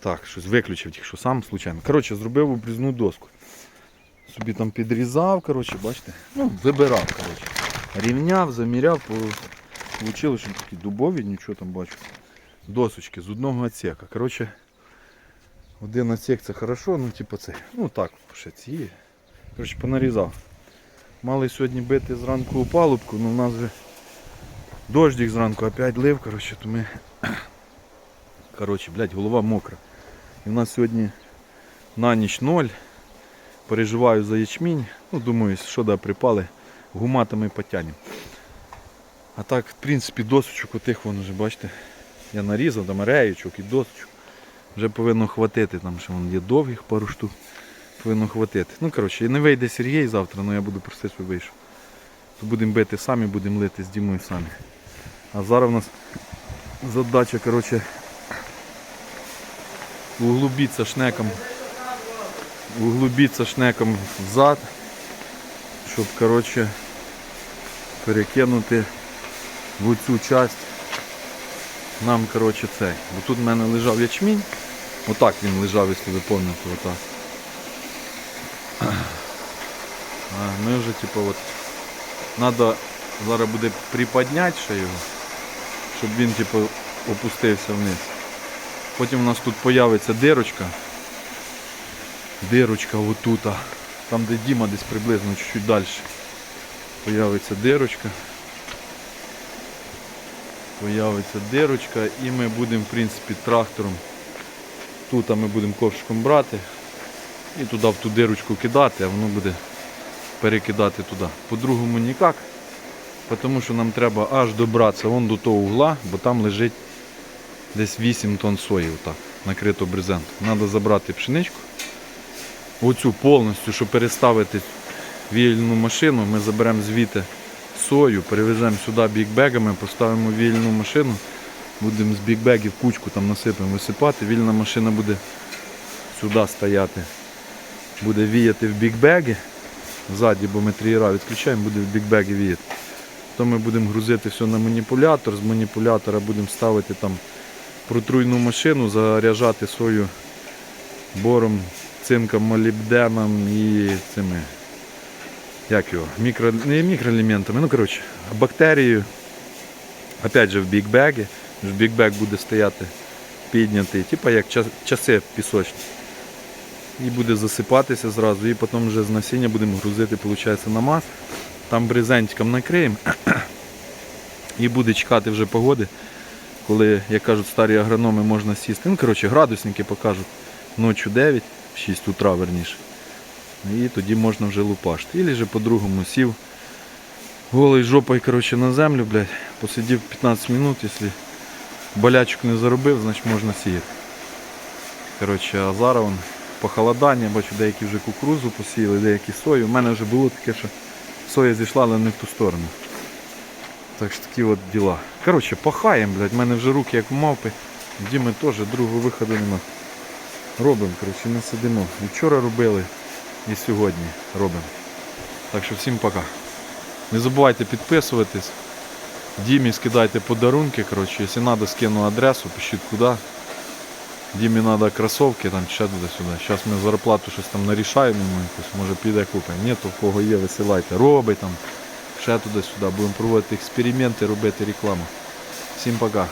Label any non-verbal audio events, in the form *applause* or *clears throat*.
Так, щось виключив тільки що сам случайно. Коротше, зробив обрізну доску. Собі там підрізав, коротше, бачите. Ну, вибирав, коротше. Рівняв, заміряв. Получилось, що такі дубові, нічого там бачу. Досочки з одного отсека. Коротше, один отсек це хорошо, ну типу це. Ну так, ще ці. Коротше, понарізав. Мали сьогодні бити зранку опалубку, але в нас вже дождик зранку опять лив, коротше, то ми. Коротше, блядь, голова мокра. І в нас сьогодні на ніч ноль. Переживаю за ячмінь. Ну, думаю, що да припали, гуматами потянем. А так, в принципі, досочок отих вон вже, бачите, я нарізав, там реєчок і досочок. Вже повинно хватити, там ще вон є довгих пару штук. Повинно хватити. Ну, коротше, і не вийде Сергій завтра, але я буду просити, щоб вийшов. То будемо бити самі, будемо лити з Дімою самі. А зараз у нас задача, коротше, углубитися шнеком. Углубитися шнеком взад, щоб, коротше, перекинути в цю часть нам, коротше, цей. Бо тут в мене лежав ячмінь. Отак він лежав, якщо ви пам'ятаєте, отак. А ми вже, типу, от, треба зараз буде приподняти ще його, щоб він, типу, опустився вниз. Потім у нас тут появиться дирочка. Дирочка отута. Там де Діма десь приблизно чуть-чуть далі. Появиться дирочка. Появиться дирочка і ми будемо в принципі трактором. Тут ми будемо ковшиком брати і туди в ту дирочку кидати, а воно буде перекидати туди. По-другому ніяк. Тому що нам треба аж добратися вон до того угла, бо там лежить десь 8 тонн сої отак, накрито брезентом. Треба забрати пшеничку. Оцю повністю, щоб переставити вільну машину, ми заберемо звідти сою, перевеземо сюди бікбегами, поставимо вільну машину, будемо з бікбегів кучку там насипемо висипати, вільна машина буде сюди стояти, буде віяти в бікбеги, ззаді, бо ми трієра відключаємо, буде в бікбеги віяти. То ми будемо грузити все на маніпулятор, з маніпулятора будемо ставити там протруйну машину, заряджати сою бором, цинком, молібденом і цими, як його, мікро, не мікроелементами, ну коротше, бактерією. Опять же в бікбегі. В бікбек буде стояти піднятий, типа як ча- часи пісочні. І буде засипатися зразу, і потім вже з насіння будемо грузити, виходить, на мас. Там брезентиком накриємо. *clears throat* І буде чекати вже погоди, коли, як кажуть старі агрономи, можна сісти. Ну, коротше, градусники покажуть ночі 9, 6 утра верніше. І тоді можна вже лупашити. Ілі же по-другому сів голий жопою коротше, на землю, блядь, посидів 15 минут, якщо болячок не заробив, значить можна сіяти. Коротше, а зараз вон, похолодання, бачу, деякі вже кукурузу посіяли, деякі сою. У мене вже було таке, що соя зійшла, але не в ту сторону. Так що такі от діла. Коротше, пахаємо, блядь, в мене вже руки як мавпи. Діми теж другого виходу нема. Робимо, коротше, не сидимо. Вчора робили, і сьогодні робимо. Так що всім пока. Не забувайте підписуватись. Дімі скидайте подарунки, коротше, якщо треба, скину адресу, пишіть куди. Дімі треба кросовки, там ще туди-сюди. Зараз ми зарплату щось там нарішаємо, йому може піде купимо. Ні, то в кого є, висилайте. Роби там, ще туди-сюди. Будемо проводити експерименти, робити рекламу. Всім пока.